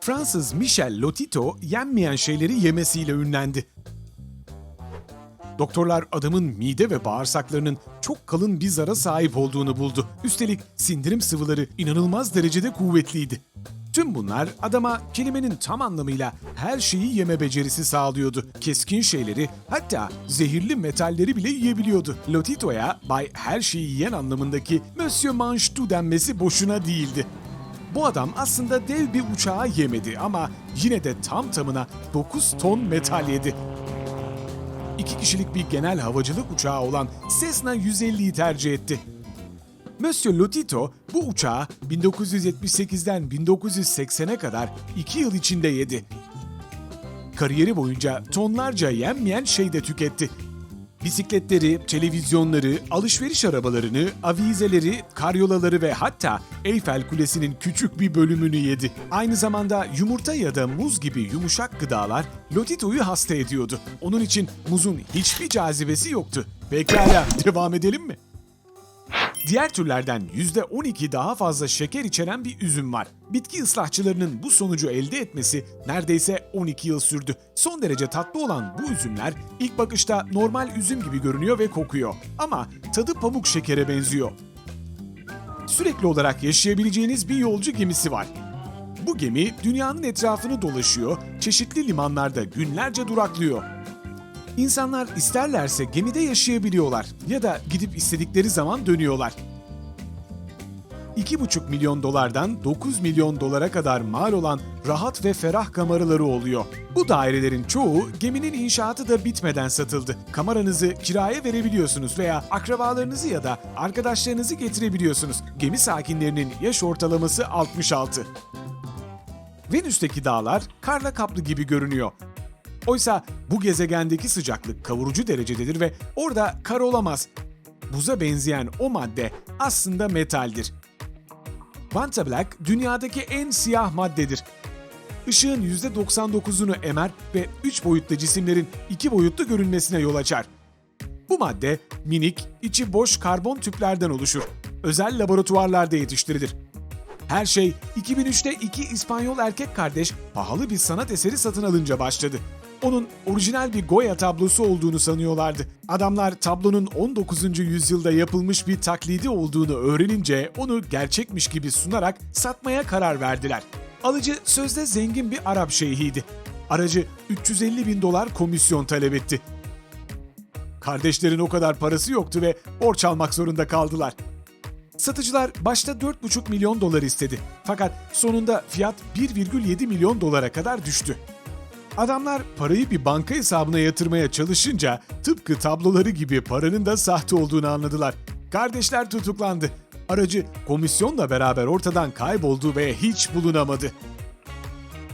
Fransız Michel Lotito yenmeyen şeyleri yemesiyle ünlendi. Doktorlar adamın mide ve bağırsaklarının çok kalın bir zara sahip olduğunu buldu. Üstelik sindirim sıvıları inanılmaz derecede kuvvetliydi. Tüm bunlar adama kelimenin tam anlamıyla her şeyi yeme becerisi sağlıyordu. Keskin şeyleri hatta zehirli metalleri bile yiyebiliyordu. Lotito'ya Bay Her Şeyi Yiyen anlamındaki Monsieur Mange Tout denmesi boşuna değildi. Bu adam aslında dev bir uçağı yemedi ama yine de tam tamına 9 ton metal yedi. İki kişilik bir genel havacılık uçağı olan Cessna 150'yi tercih etti. Monsieur Lotito bu uçağı 1978'den 1980'e kadar 2 yıl içinde yedi. Kariyeri boyunca tonlarca yenmeyen şey de tüketti. Bisikletleri, televizyonları, alışveriş arabalarını, avizeleri, karyolaları ve hatta Eyfel Kulesi'nin küçük bir bölümünü yedi. Aynı zamanda yumurta ya da muz gibi yumuşak gıdalar Lotito'yu hasta ediyordu. Onun için muzun hiçbir cazibesi yoktu. Pekala, devam edelim mi? Diğer türlerden %12 daha fazla şeker içeren bir üzüm var. Bitki ıslahçılarının bu sonucu elde etmesi neredeyse 12 yıl sürdü. Son derece tatlı olan bu üzümler ilk bakışta normal üzüm gibi görünüyor ve kokuyor. Ama tadı pamuk şekere benziyor. Sürekli olarak yaşayabileceğiniz bir yolcu gemisi var. Bu gemi dünyanın etrafını dolaşıyor, çeşitli limanlarda günlerce duraklıyor. İnsanlar isterlerse gemide yaşayabiliyorlar ya da gidip istedikleri zaman dönüyorlar. 2,5 milyon dolardan 9 milyon dolara kadar mal olan rahat ve ferah kameraları oluyor. Bu dairelerin çoğu geminin inşaatı da bitmeden satıldı. Kameranızı kiraya verebiliyorsunuz veya akrabalarınızı ya da arkadaşlarınızı getirebiliyorsunuz. Gemi sakinlerinin yaş ortalaması 66. Venüs'teki dağlar karla kaplı gibi görünüyor. Oysa bu gezegendeki sıcaklık kavurucu derecededir ve orada kar olamaz. Buza benzeyen o madde aslında metaldir. Vantablack dünyadaki en siyah maddedir. Işığın %99'unu emer ve 3 boyutlu cisimlerin 2 boyutlu görünmesine yol açar. Bu madde minik, içi boş karbon tüplerden oluşur. Özel laboratuvarlarda yetiştirilir. Her şey 2003'te iki İspanyol erkek kardeş pahalı bir sanat eseri satın alınca başladı. Onun orijinal bir Goya tablosu olduğunu sanıyorlardı. Adamlar tablonun 19. yüzyılda yapılmış bir taklidi olduğunu öğrenince onu gerçekmiş gibi sunarak satmaya karar verdiler. Alıcı sözde zengin bir Arap şeyhiydi. Aracı 350 bin dolar komisyon talep etti. Kardeşlerin o kadar parası yoktu ve borç almak zorunda kaldılar. Satıcılar başta 4,5 milyon dolar istedi. Fakat sonunda fiyat 1,7 milyon dolara kadar düştü. Adamlar parayı bir banka hesabına yatırmaya çalışınca tıpkı tabloları gibi paranın da sahte olduğunu anladılar. Kardeşler tutuklandı. Aracı komisyonla beraber ortadan kayboldu ve hiç bulunamadı.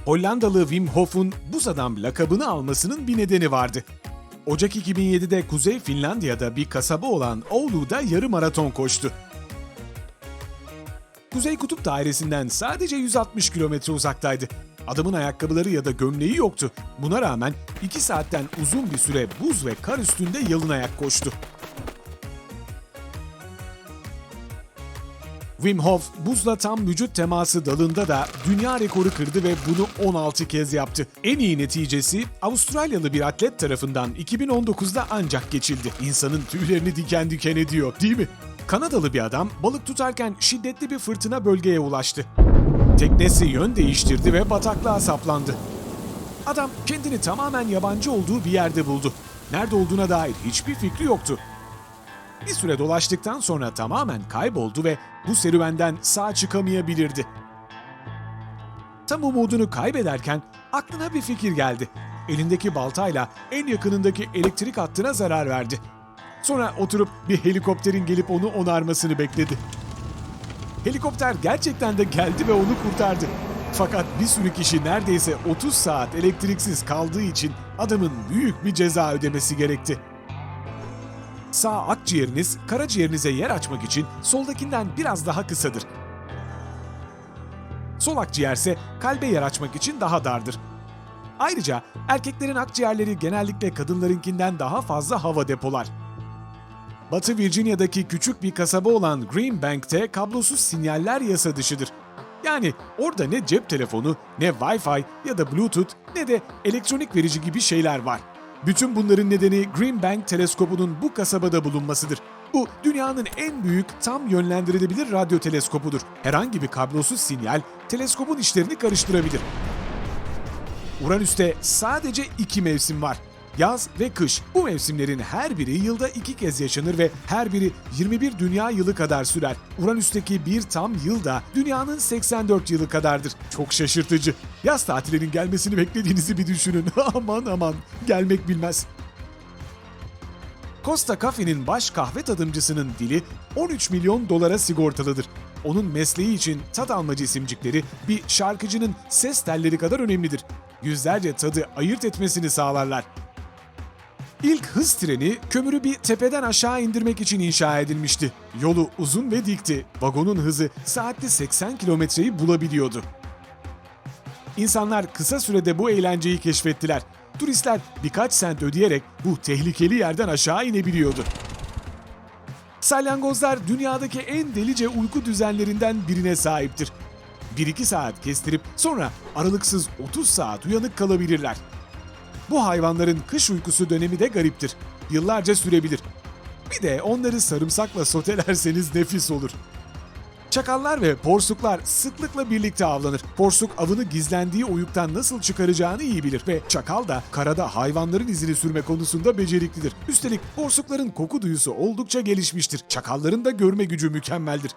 Hollandalı Wim Hof'un buz adam lakabını almasının bir nedeni vardı. Ocak 2007'de Kuzey Finlandiya'da bir kasaba olan Oulu'da yarım maraton koştu. Kuzey Kutup Dairesi'nden sadece 160 kilometre uzaktaydı. Adamın ayakkabıları ya da gömleği yoktu. Buna rağmen 2 saatten uzun bir süre buz ve kar üstünde yalın ayak koştu. Wim Hof buzla tam vücut teması dalında da dünya rekoru kırdı ve bunu 16 kez yaptı. En iyi neticesi Avustralyalı bir atlet tarafından 2019'da ancak geçildi. İnsanın tüylerini diken diken ediyor değil mi? Kanadalı bir adam balık tutarken şiddetli bir fırtına bölgeye ulaştı. Teknesi yön değiştirdi ve bataklığa saplandı. Adam kendini tamamen yabancı olduğu bir yerde buldu. Nerede olduğuna dair hiçbir fikri yoktu. Bir süre dolaştıktan sonra tamamen kayboldu ve bu serüvenden sağ çıkamayabilirdi. Tam umudunu kaybederken aklına bir fikir geldi. Elindeki baltayla en yakınındaki elektrik hattına zarar verdi. Sonra oturup bir helikopterin gelip onu onarmasını bekledi. Helikopter gerçekten de geldi ve onu kurtardı. Fakat bir sürü kişi neredeyse 30 saat elektriksiz kaldığı için adamın büyük bir ceza ödemesi gerekti. Sağ akciğeriniz karaciğerinize yer açmak için soldakinden biraz daha kısadır. Sol akciğerse kalbe yer açmak için daha dardır. Ayrıca erkeklerin akciğerleri genellikle kadınlarınkinden daha fazla hava depolar. Batı Virginia'daki küçük bir kasaba olan Greenbank'te kablosuz sinyaller yasa dışıdır. Yani orada ne cep telefonu, ne Wi-Fi ya da Bluetooth ne de elektronik verici gibi şeyler var. Bütün bunların nedeni Green Bank teleskopunun bu kasabada bulunmasıdır. Bu dünyanın en büyük tam yönlendirilebilir radyo teleskopudur. Herhangi bir kablosuz sinyal teleskopun işlerini karıştırabilir. Uranüs'te sadece iki mevsim var. Yaz ve kış. Bu mevsimlerin her biri yılda iki kez yaşanır ve her biri 21 dünya yılı kadar sürer. Uranüs'teki bir tam yıl da dünyanın 84 yılı kadardır. Çok şaşırtıcı. Yaz tatilinin gelmesini beklediğinizi bir düşünün. aman aman gelmek bilmez. Costa Coffee'nin baş kahve tadımcısının dili 13 milyon dolara sigortalıdır. Onun mesleği için tat almacı isimcikleri bir şarkıcının ses telleri kadar önemlidir. Yüzlerce tadı ayırt etmesini sağlarlar. İlk hız treni kömürü bir tepeden aşağı indirmek için inşa edilmişti. Yolu uzun ve dikti. Vagonun hızı saatte 80 kilometreyi bulabiliyordu. İnsanlar kısa sürede bu eğlenceyi keşfettiler. Turistler birkaç sent ödeyerek bu tehlikeli yerden aşağı inebiliyordu. Salyangozlar dünyadaki en delice uyku düzenlerinden birine sahiptir. 1-2 saat kestirip sonra aralıksız 30 saat uyanık kalabilirler. Bu hayvanların kış uykusu dönemi de gariptir. Yıllarca sürebilir. Bir de onları sarımsakla sotelerseniz nefis olur. Çakallar ve porsuklar sıklıkla birlikte avlanır. Porsuk avını gizlendiği oyuktan nasıl çıkaracağını iyi bilir ve çakal da karada hayvanların izini sürme konusunda beceriklidir. Üstelik porsukların koku duyusu oldukça gelişmiştir. Çakalların da görme gücü mükemmeldir.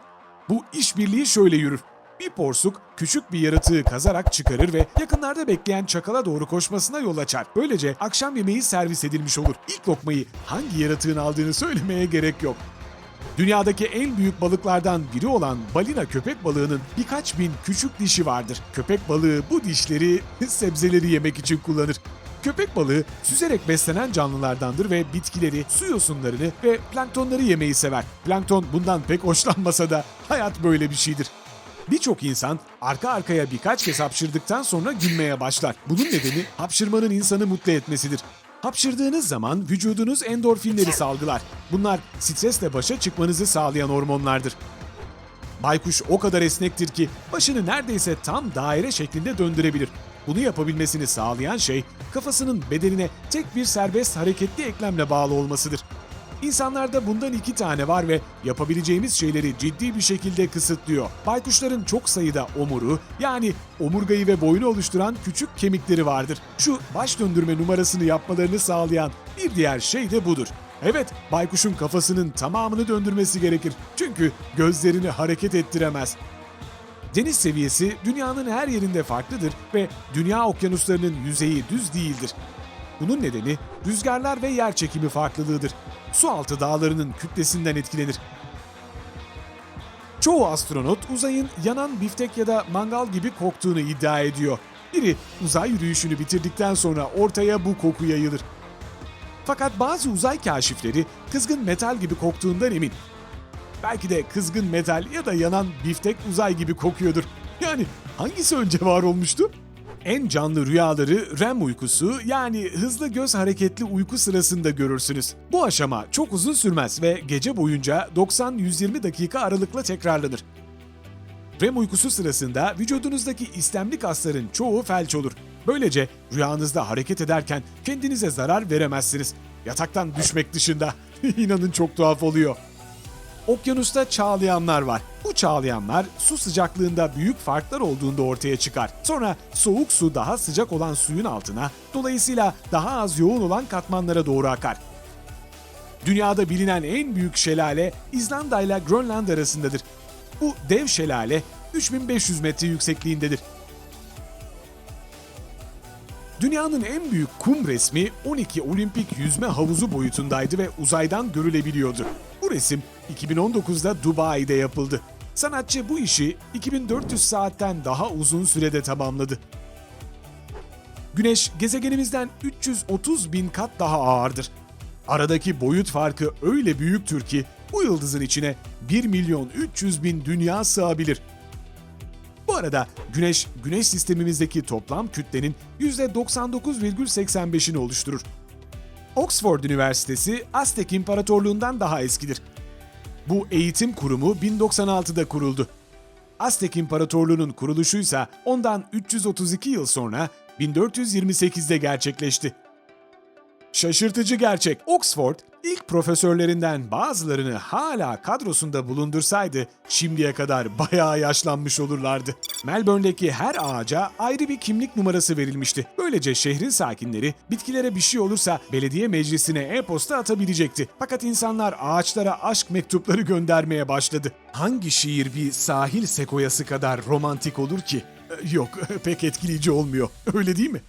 Bu işbirliği şöyle yürür. Bir porsuk küçük bir yaratığı kazarak çıkarır ve yakınlarda bekleyen çakala doğru koşmasına yol açar. Böylece akşam yemeği servis edilmiş olur. İlk lokmayı hangi yaratığın aldığını söylemeye gerek yok. Dünyadaki en büyük balıklardan biri olan balina köpek balığının birkaç bin küçük dişi vardır. Köpek balığı bu dişleri sebzeleri yemek için kullanır. Köpek balığı süzerek beslenen canlılardandır ve bitkileri, su yosunlarını ve planktonları yemeyi sever. Plankton bundan pek hoşlanmasa da hayat böyle bir şeydir. Birçok insan arka arkaya birkaç kez hapşırdıktan sonra gülmeye başlar. Bunun nedeni hapşırmanın insanı mutlu etmesidir. Hapşırdığınız zaman vücudunuz endorfinleri salgılar. Bunlar stresle başa çıkmanızı sağlayan hormonlardır. Baykuş o kadar esnektir ki başını neredeyse tam daire şeklinde döndürebilir. Bunu yapabilmesini sağlayan şey kafasının bedenine tek bir serbest hareketli eklemle bağlı olmasıdır. İnsanlarda bundan iki tane var ve yapabileceğimiz şeyleri ciddi bir şekilde kısıtlıyor. Baykuşların çok sayıda omuru yani omurgayı ve boynu oluşturan küçük kemikleri vardır. Şu baş döndürme numarasını yapmalarını sağlayan bir diğer şey de budur. Evet, baykuşun kafasının tamamını döndürmesi gerekir. Çünkü gözlerini hareket ettiremez. Deniz seviyesi dünyanın her yerinde farklıdır ve dünya okyanuslarının yüzeyi düz değildir. Bunun nedeni rüzgarlar ve yer çekimi farklılığıdır. Sualtı dağlarının kütlesinden etkilenir. Çoğu astronot uzayın yanan biftek ya da mangal gibi koktuğunu iddia ediyor. Biri uzay yürüyüşünü bitirdikten sonra ortaya bu koku yayılır. Fakat bazı uzay kaşifleri kızgın metal gibi koktuğundan emin. Belki de kızgın metal ya da yanan biftek uzay gibi kokuyordur. Yani hangisi önce var olmuştu? En canlı rüyaları REM uykusu yani hızlı göz hareketli uyku sırasında görürsünüz. Bu aşama çok uzun sürmez ve gece boyunca 90-120 dakika aralıkla tekrarlanır. REM uykusu sırasında vücudunuzdaki istemli kasların çoğu felç olur. Böylece rüyanızda hareket ederken kendinize zarar veremezsiniz. Yataktan düşmek dışında. İnanın çok tuhaf oluyor. Okyanusta çağlayanlar var. Bu çağlayanlar su sıcaklığında büyük farklar olduğunda ortaya çıkar. Sonra soğuk su daha sıcak olan suyun altına, dolayısıyla daha az yoğun olan katmanlara doğru akar. Dünyada bilinen en büyük şelale İzlanda ile Grönland arasındadır. Bu dev şelale 3500 metre yüksekliğindedir. Dünyanın en büyük kum resmi 12 olimpik yüzme havuzu boyutundaydı ve uzaydan görülebiliyordu. Bu resim 2019'da Dubai'de yapıldı. Sanatçı bu işi 2400 saatten daha uzun sürede tamamladı. Güneş gezegenimizden 330 bin kat daha ağırdır. Aradaki boyut farkı öyle büyüktür ki bu yıldızın içine 1 milyon 300 bin dünya sığabilir. Bu arada Güneş, Güneş sistemimizdeki toplam kütlenin %99,85'ini oluşturur. Oxford Üniversitesi Aztek İmparatorluğundan daha eskidir. Bu eğitim kurumu 1096'da kuruldu. Aztek İmparatorluğu'nun kuruluşuysa ondan 332 yıl sonra 1428'de gerçekleşti. Şaşırtıcı gerçek. Oxford ilk profesörlerinden bazılarını hala kadrosunda bulundursaydı şimdiye kadar bayağı yaşlanmış olurlardı. Melbourne'deki her ağaca ayrı bir kimlik numarası verilmişti. Böylece şehrin sakinleri bitkilere bir şey olursa belediye meclisine e-posta atabilecekti. Fakat insanlar ağaçlara aşk mektupları göndermeye başladı. Hangi şiir bir sahil sekoyası kadar romantik olur ki? Yok, pek etkileyici olmuyor. Öyle değil mi?